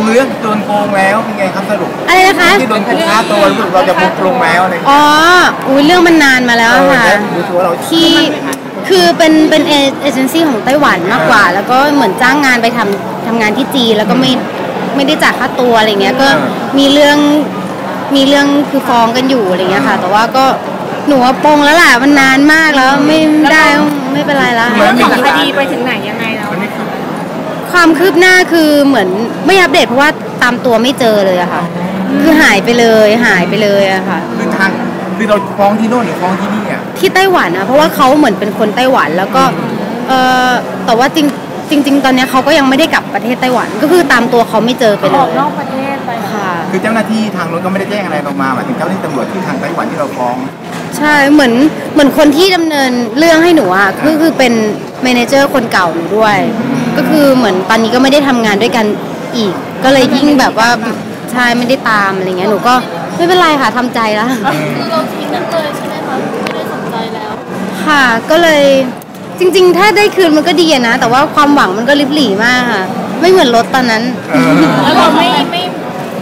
งเรื่องโดนโกงแล้วเป็นไงครับสรุปอะไรนะคะที่โดนโกงค่าตัวรู้สึกเราจะโกงแล้วอะไรอย่างเงี้ยอ๋ออุ้ยเรื่องมันนานมาแล้วเออค่ะแล้วรู้สึกว่าเราที่คือเป็นเป็นเอเอเจนซี่ของไต้หวันมากกว่า แล้วก็เหมือนจ้างงานไปทำทำงานที่จีนแล้วก็ไม่ไม่ได้จ่ายค่าตัวอะไรเงี้ยก็มีเรื่องมีเรื่องคือฟ้องกันอยู่อะไรเงี้ยค่ะ แต่ว่าก็หนูว่าปรงแล้วล่ะมันนานมากแล้วไม่ได้ไม่เป็นไรแล้วเหมือนมีของคดีไปถึงไหนยังไงแล้วมันนี่ คือความคืบหน้าคือเหมือนไม่อัปเดตเพราะว่าตามตัวไม่เจอเลยอะค่ะ คือหายไปเลยหายไปเลยอะค่ะ คือทางคือเราฟ้องที่โน่นหรือฟ้องที่นี่อะที่ไต้หวันนะเพราะว่าเขาเหมือนเป็นคนไต้หวันแล้วก็เออแต่ว่าจริงจริง ๆ ตอนเนี้ยเขาก็ยังไม่ได้กลับประเทศไต้หวัน ก็คือตามตัวเขาไม่เจอไปเลออกยนอกประเทศไปค่ะ คือเจ้าหน้าที่ทางโน้นก็ไม่ได้แจ้งอะไรออกมาหมายถึงเจ้าหน้าที่ตำรวจที่ทางไต้หวันที่เราฟ้อง ใช่เหมือนเหมือนคนที่ดำเนินเรื่องให้หนูอะคือคือเป็นเมเนเจอร์คนเก่าหนูด้วย ก็คือเหมือนตอนนี้ก็ไม่ได้ทำงานด้วยกันอีก ก็เลยยิ่งแบบว่าใช่ไม่ได้ตามอะไรเงี้ยหนูก็ไม่เป็นไรค่ะทำใจแล้วคือเราทิ้งกันเลยใช่ไหมคะไม่ได้สนใจแล้ว ค่ะก็เลยจริง ๆ ถ้าได้คืนมันก็ดีอะนะ แต่ว่าความหวังมันก็ลิบหลี่มากค่ะ ไม่เหมือนรถตอนนั้นเออแล้วเราไม่ไม่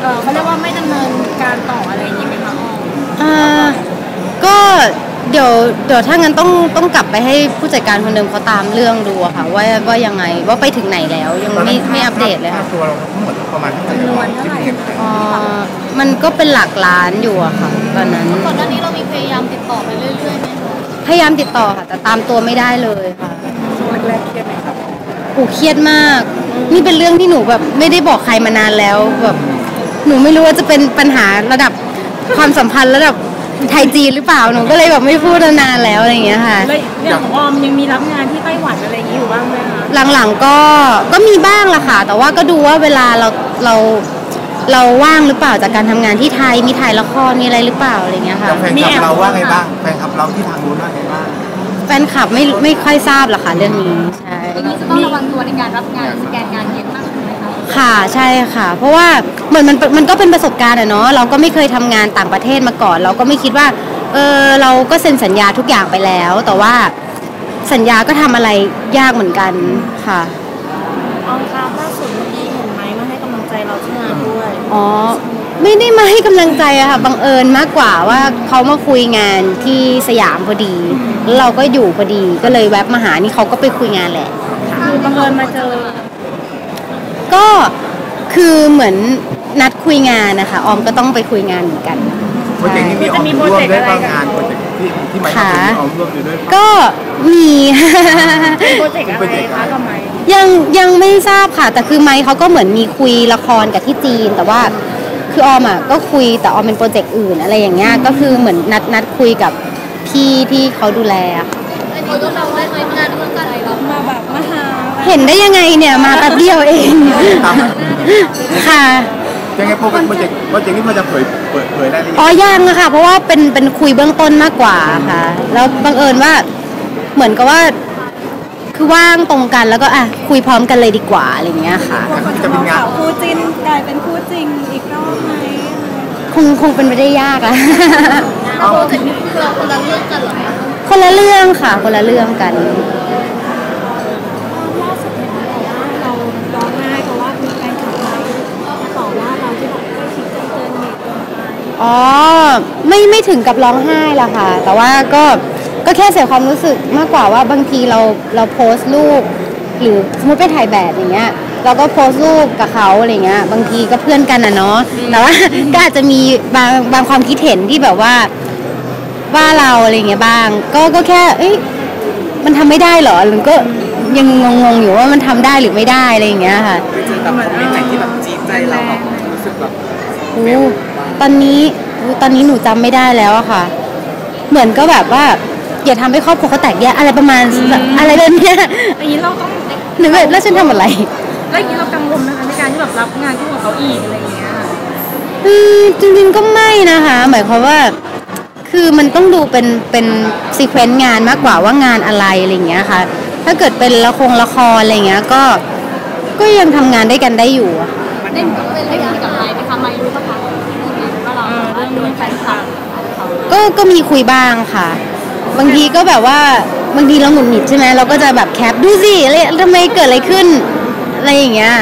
เออเขาเรียกว่าไม่ดำเนินการต่ออะไรอย่างนี้ไหมคะออมอ่าก็ เดี๋ยวเดี๋ยวถ้างั้นต้องต้องกลับไปให้ผู้จัดการคนเดิมเขาตามเรื่องดูอะค่ะว่าว่ายังไงว่าไปถึงไหนแล้วยังตอนไม่นั้นไม่อัปเดตเลยค่าค่ะตัวเราทั้งหมดประมาณเท่าไหร่ที่เงินอ๋อมันก็เป็นหลักล้านอยู่อะค่ะตอนนั้นก่อนหน้านี้เรามีพยายามติดต่อไปเรื่อยๆไหมคะพยายามติดต่อค่ะ แต่ตามตัวไม่ได้เลยค่ะช่วงแรกๆเครียดไหมครับโอ้เครียดมาก นี่เป็นเรื่องที่หนูแบบไม่ได้บอกใครมานานแล้วแบบหนูไม่รู้ว่าจะเป็นปัญหาระดับความสัมพันธ์ระดับ ไทยจีนหรือเปล่าหนูก็เลยแบบไม่พูดนานแล้วอะไรอย่างเงี้ยค่ะ แล้วอย่างของออมยังมีรับงานที่ไต้หวันอะไรอย่างนี้อยู่บ้างไหมคะหลังๆก็ก็มีบ้างละค่ะ แต่ว่าก็ดูว่าเวลาเราเราเราว่างหรือเปล่าจากการทำงานที่ไทยมีถ่ายละครมีอะไรหรือเปล่าอะไรอย่างเงี้ยค่ะ แล้วแฟนคลับเราว่าไงบ้างแฟนคลับเราที่ทางนู้นว่าไงบ้างแฟนคลับไม่ไม่ค่อยทราบหรอกค่ะเรื่องนี้ใช่ อย่างนี้จะต้องระวังตัวในการรับงานสแกนงานเยอะมากขึ้นไหม คะค่ะใช่ค่ะ เพราะว่าเหมือนมันมันก็เป็นประสบการณ์อะเนาะเราก็ไม่เคยทำงานต่างประเทศมาก่อน เราก็ไม่คิดว่าเออเราก็เซ็นสัญญาทุกอย่างไปแล้ว แต่ว่าสัญญาก็ทำอะไรยากเหมือนกันค่ะออมครับล่าสุดเมื่อกี้เห็นไหมมาให้กำลังใจเราที่งานด้วยอ๋อไม่ได้มาให้กำลังใจอะค่ะบังเอิญมากกว่าว่าเขามาคุยงานที่สยามพอดีแล้วเราก็อยู่พอดีก็เลยแวบมาหานี่เขาก็ไปคุยงานแหละคือบังเอิญมาเจอ ก็คือเหมือนนัดคุยงานนะคะออมก็ต้องไปคุยงานเหมือนกันโปรเจกต์นี้มีออมร่วมด้วยบ้างงานโปรเจกต์ที่ที่หมายถึงมีออมร่วมอยู่ด้วยก็มีโปรเจกต์อะไรคะกับไหมยังยังไม่ทราบค่ะ แต่คือไมค์เขาก็เหมือนมีคุยละครกับที่จีน แต่ว่าคือออมอะก็คุยแต่ออมเป็นโปรเจกต์อื่นอะไรอย่างเงี้ยก็คือเหมือนนัดนัดคุยกับพี่ที่เขาดูแลอะค่ะอันนี้ก็เราได้ไหมงานเรื่องการรับมาแบบมาหา เห็นได้ยังไงเนี่ยมาแป๊บเดียวเอง ตามมาค่ะ ยังไงโปรเจกต์โปรเจกต์นี้มันจะเผยเปิดเผยได้หรือยังอ๋อยังอะค่ะ เพราะว่าเป็นเป็นคุยเบื้องต้นมากกว่าค่ะ แล้วบังเอิญว่าเหมือนกับว่า คือว่างตรงกันแล้วก็อะคุยพร้อมกันเลยดีกว่าอะไรอย่างเงี้ยค่ะจะเป็นงานคู่จิ้นกลายเป็นคู่จริงอีกรอบไหมคงคงเป็นไปได้ยากอะแล้วโปรเจกต์นี้คือเราคนละเรื่องกันเหรอคะคนละเรื่องค่ะคนละเรื่องกัน ล่าสุดเห็นบอกว่าเราร้องไห้เพราะว่ามีแฟนคลับเรามาต่อว่าเราที่บอกว่าคิดจนเกินเหตุเกินไป อ๋อไม่ไม่ถึงกับร้องไห้ละค่ะ แต่ว่าก็ก็แค่เสียความรู้สึกมากกว่าว่าบางทีเราเราโพสต์รูปหรือสมมติไปถ่ายแบบอย่างเงี้ยเราก็โพสต์รูปกับเขาอะไรเงี้ยบางทีก็เพื่อนกันอะเนาะแต่ว่าก็อาจจะมีบางบางความคิดเห็นที่แบบว่าว่าเราอะไรเงี้ยบ้าง ก็ก็แค่ เอ้ยมันทำไม่ได้เหรอหรือก็ยังงงๆอยู่ว่ามันทำได้หรือไม่ได้อะไรอย่างเงี้ยค่ะเจอกับคอมเมนต์ไหนที่แบบจีบใจเราแบบรู้สึกแบบ โอ้ตอนนี้อู้ตอนนี้หนูจำไม่ได้แล้วอะค่ะ เหมือนก็แบบว่า อย่าทำให้ครอบครัวเขาแตกแยกอะไรประมาณอะไรแบบเนี้ยอย่างนี้เราต้องหนูแบบแล้วฉันทำอะไรแล้วอย่างนี้เรากังวลนะคะในการที่แบบรับงานที่ของเขาอีกอะไรอย่างเงี้ยอืมจริงๆก็ไม่นะคะ หมายความว่า คือมันต้องดูเป็นเป็นซีเควนต์งานมากกว่าว่างานอะไรอะไรอย่างเงี้ยค่ะ ถ้าเกิดเป็นละครละครอะไรอย่างเงี้ยก็ก็ยังทำงานได้กันได้อยู่อะ ได้เหมือนได้คุยกับใครไหมคะไม่รู้ปะคะว่าเราแบบว่าโดนแฟนคลับก็ก็มีคุยบ้างค่ะ บางทีก็แบบว่าบางทีเราหงุดหงิดใช่ไหมเราก็จะแบบแคปดูสิอะไรทำไมเกิดอะไรขึ้น อะไรอย่างเงี้ย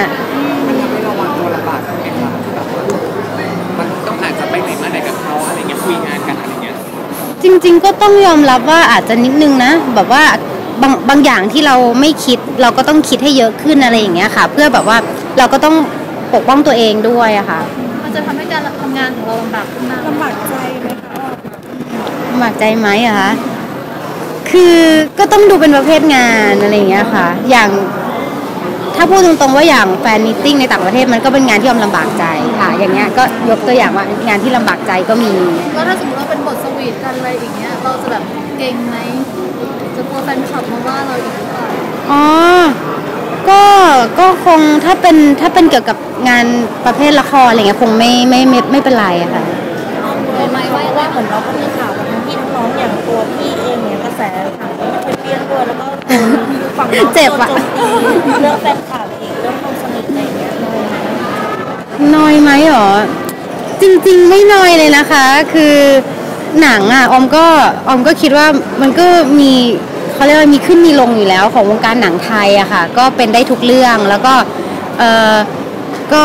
มันทำให้เราวางตัลำบากใช่มคแบบมันต้องอาจจะไปไหนมาไหนกับเขาอะไรเงี้ยคุยงานกันอะไรเงี้ยจริง ๆ ก็ต้องยอมรับว่าอาจจะนิดนึงนะ แบบว่าบางบางอย่างที่เราไม่คิดเราก็ต้องคิดให้เยอะขึ้นอะไรอย่างเงี้ยค่ะ เพื่อแบบว่าเราก็ต้อง ปกป้องตัวเองด้วยอะค่ะ มันจะทำให้การทำงานของเราลำบากขึ้นมากลำบากใจไหมคะลำบากใจไหมอะคะ คือก็ต้องดูเป็นประเภทงานอะไรอย่างเงี้ยค่ะ อย่างถ้าพูดตรงๆว่าอย่างแฟนมิทติ้งในต่างประเทศมันก็เป็นงานที่ยอมลำบากใจค่ะ อย่างเงี้ยก็ยกตัวอย่างว่างานที่ลำบากใจก็มี แล้วถ้าสมมติว่าเป็นบทสวีทกันอะไรอย่างเงี้ย เราจะแบบเก่งไหมจะกลัวแฟนคลับมาว่าเราอีกหรือเปล่า อ๋อ ก็ก็คงถ้าเป็นถ้าเป็นเกี่ยวกับงานประเภทละครอะไรเงี้ยคงไม่ไม่ไม่ไม่เป็นไรอะค่ะเป็นไหมว่าว่าเหมือนเราก็มีข่าวกับทั้งพี่ทั้งน้องอย่างตัวพี่เองเนี่ยกระแสข่าวก็ไม่เคยเปลี่ยนด้วยแล้วก็โดนฝั่งน้องเจ็บอะโดนโจมตีเรื่องแฟนคลับอีกเรื่องความสนิทอะไรอย่างเงี้ยเลยน้อยไหมหรอจริง ๆ ไม่น้อยเลยนะคะ คือหนังอะออมก็ออมก็คิดว่ามันก็มี เขาเรียกว่ามีขึ้นมีลงอยู่แล้วของวงการหนังไทยอะค่ะ ก็เป็นได้ทุกเรื่องแล้วก็เออก็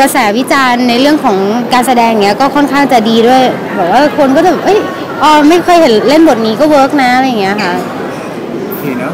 กระแสวิจารณ์ในเรื่องของการแสดงเนี้ยก็ค่อนข้างจะดีด้วยบอกว่าคนก็จะแบบเอ้ยออมไม่เคยเห็นเล่นบทนี้ก็เวิร์กนะอะไรอย่างเงี้ยค่ะโอเคเนาะ